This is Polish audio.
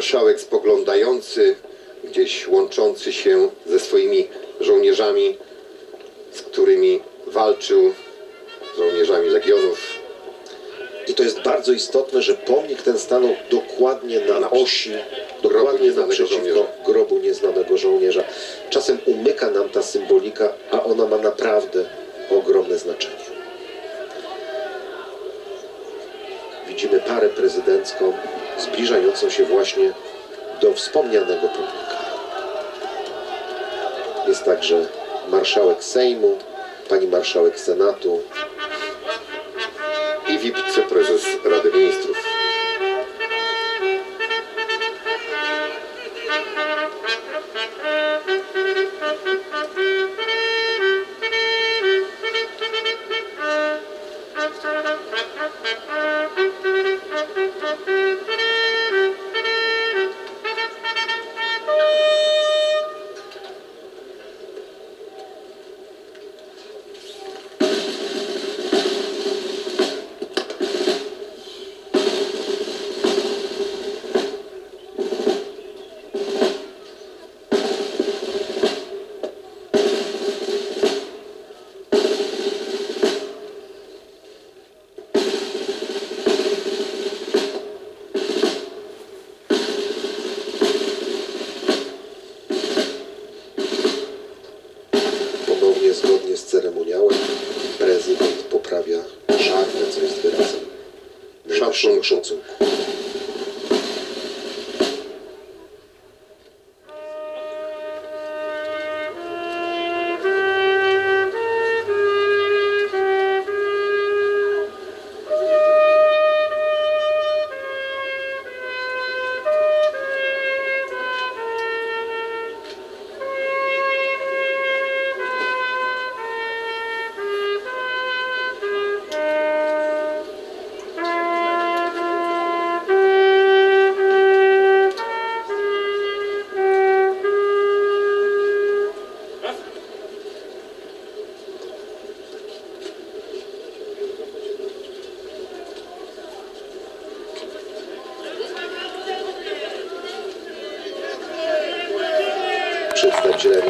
marszałek spoglądający, gdzieś łączący się ze swoimi żołnierzami, z którymi walczył, żołnierzami legionów. I to jest bardzo istotne, że pomnik ten stanął dokładnie na osi, dokładnie naprzeciwko grobu nieznanego żołnierza. Czasem umyka nam ta symbolika, a ona ma naprawdę ogromne znaczenie. Widzimy parę prezydencką zbliżającą się właśnie do wspomnianego pomnika. Jest także marszałek Sejmu, pani marszałek Senatu, i wiceprezes Rady Ministrów. Música 说说说。Przedstawiciele